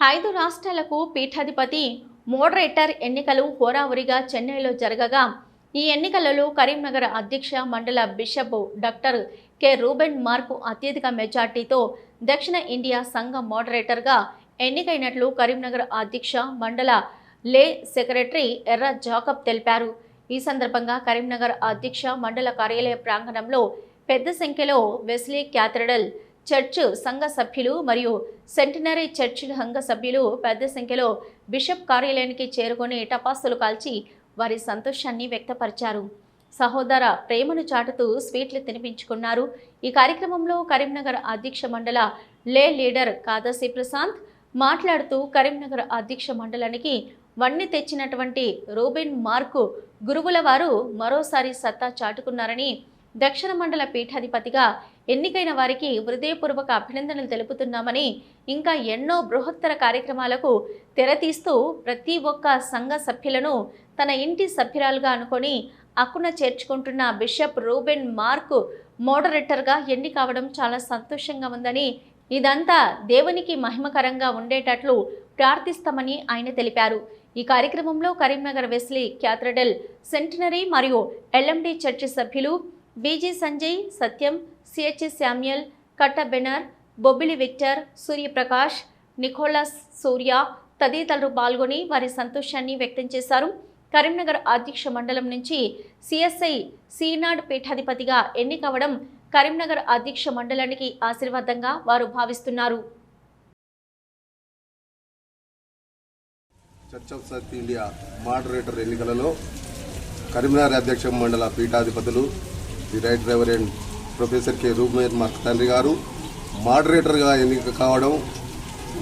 ఐదు రాష్ట్రాలకు పీఠాధిపతి మోడరేటర్ ఎన్నికలు హోరావురిగా చెన్నైలో జరగగా ఈ ఎన్నికలలో కరీంనగర్ అధ్యక్ష మండల bishop doctor K. Ruben Mark అత్యధిక మెజార్టీతో దక్షిణ ఇండియా సంఘ మోడరేటర్గా ఎన్నికైనట్లు కరీంనగర్ అధ్యక్ష మండల లే సెక్రటరీ ఎర్ర జాకబ్ తెలిపారు. ఈ సందర్భంగా కరీంనగర్ అధ్యక్ష మండల కార్యాలయ ప్రాంగణంలో పెద్ద సంఖ్యలో వెస్లీ క్యాథడ్రల్ చర్చ్ సంఘ సభ్యులు మరియు సెంటినరీ చర్చ్ సంఘ సభ్యులు పెద్ద సంఖ్యలో బిషప్ కార్యాలయానికి చేరుకొని టపాసులు కాల్చి వారి సంతోషాన్ని వ్యక్తపరిచారు. సహోదర ప్రేమను చాటుతూ స్వీట్లు తినిపించుకున్నారు. ఈ కార్యక్రమంలో కరీంనగర్ అధ్యక్ష మండల లే లీడర్ కాదాసి ప్రశాంత్ మాట్లాడుతూ కరీంనగర్ అధ్యక్ష మండలానికి వన్ని తెచ్చినటువంటి రూబిన్ మార్కు గురువుల వారు మరోసారి సత్తా చాటుకున్నారని దక్షిణ మండల పీఠాధిపతిగా ఎన్నికైన వారికి హృదయపూర్వక అభినందనలు తెలుపుతున్నామని ఇంకా ఎన్నో బృహత్తర కార్యక్రమాలకు తెరతీస్తూ ప్రతి ఒక్క సంఘ సభ్యులను తన ఇంటి సభ్యురాలుగా అనుకొని అక్కున చేర్చుకుంటున్న బిషప్ రూబెన్ మార్క్ మోడరేటర్గా ఎన్ని కావడం చాలా సంతోషంగా ఉందని ఇదంతా దేవునికి మహిమకరంగా ఉండేటట్లు ప్రార్థిస్తామని ఆయన తెలిపారు. ఈ కార్యక్రమంలో కరీంనగర్ వెస్లీ క్యాథడ్రల్ సెంటినరీ మరియు ఎల్ఎండి చర్చి సభ్యులు BG Sanjay Satyam CHS Samuel Katta బెనర్ Bobbili Victor Suryaprakash Nicholas Surya తదితరులు పాల్గొని వారి సంతోషాన్ని వ్యక్తం చేశారు. కరీంనగర్ అధ్యక్ష మండలం నుంచి సిఎస్ఐ సీనాడ్ పీఠాధిపతిగా ఎన్నికవడం కరీంనగర్ అధ్యక్ష మండలానికి ఆశీర్వాదంగా వారు భావిస్తున్నారు. Church of South India moderator ఎన్నికలలో కరీంనగర్ అధ్యక్ష మండల పీఠాధిపతులు the right reverend professor K రూపమేర్ Mark తండ్రి గారు. మోడరేటర్గా ఎన్నిక కావడం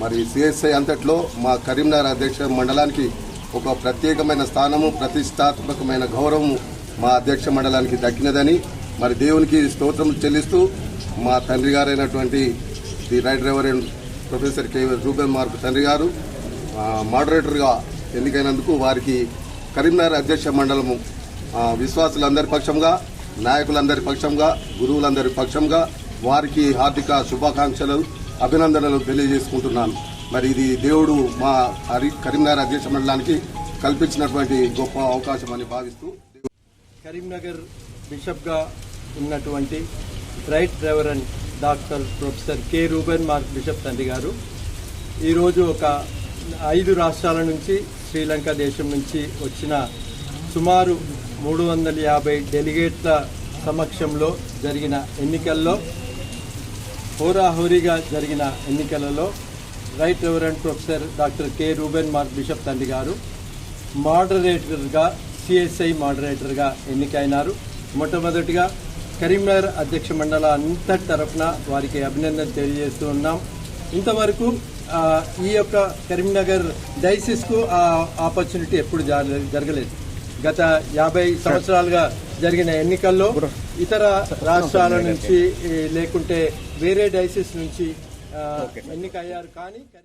మరి సిఎస్ఐ అంతట్లో మా కరీంనగర్ అధ్యక్ష మండలానికి ఒక ప్రత్యేకమైన స్థానము ప్రతిష్టాత్మకమైన గౌరవము మా అధ్యక్ష మండలానికి దక్కినదని మరి దేవునికి స్తోత్రం చెల్లిస్తూ మా తండ్రి గారైనటువంటి the right reverend professor K Ruben Mark తండ్రి గారు మాడరేటర్గా మోడరేటర్గా ఎన్నికైనందుకు వారికి కరీంనగర్ అధ్యక్ష మండలము విశ్వాసులందరి పక్షంగా నాయకులందరి పక్షంగా గురువులందరి పక్షంగా వారికి హార్దిక శుభాకాంక్షలు అభినందనలు తెలియజేసుకుంటున్నాను. మరి ఇది దేవుడు మా హరి- కరీంనగర్ అధ్యక్ష మండలానికి కల్పించినటువంటి గొప్ప అవకాశం అని భావిస్తూ కరీంనగర్ బిషప్గా ఉన్నటువంటి right reverend doctor professor K. Ruben Mark bishop తండ్రి గారు. ఈరోజు ఒక ఐదు రాష్ట్రాల నుంచి శ్రీలంక దేశం నుంచి వచ్చిన సుమారు మూడు వందల యాభై డెలిగేట్ల సమక్షంలో జరిగిన ఎన్నికల్లో హోరాహోరీగా జరిగిన ఎన్నికలలో right reverend professor doctor K. Ruben Mark bishop తండ్రి గారు మాడరేటర్గా సిఎస్ఐ మాడరేటర్గా ఎన్నికైనారు. మొట్టమొదటిగా కరీంనగర్ అధ్యక్ష మండల అంతటి తరఫున వారికి అభినందన తెలియజేస్తూ ఉన్నాం. ఇంతవరకు ఈ యొక్క కరీంనగర్ డైసిస్కు ఆ ఆపర్చునిటీ ఎప్పుడు జరగలేదు. గత యాభై సంవత్సరాలుగా జరిగిన ఎన్నికల్లో ఇతర రాష్ట్రాల నుంచి లేకుంటే వేరే డైసిస్ నుంచి ఎన్నికయ్యారు. కానీ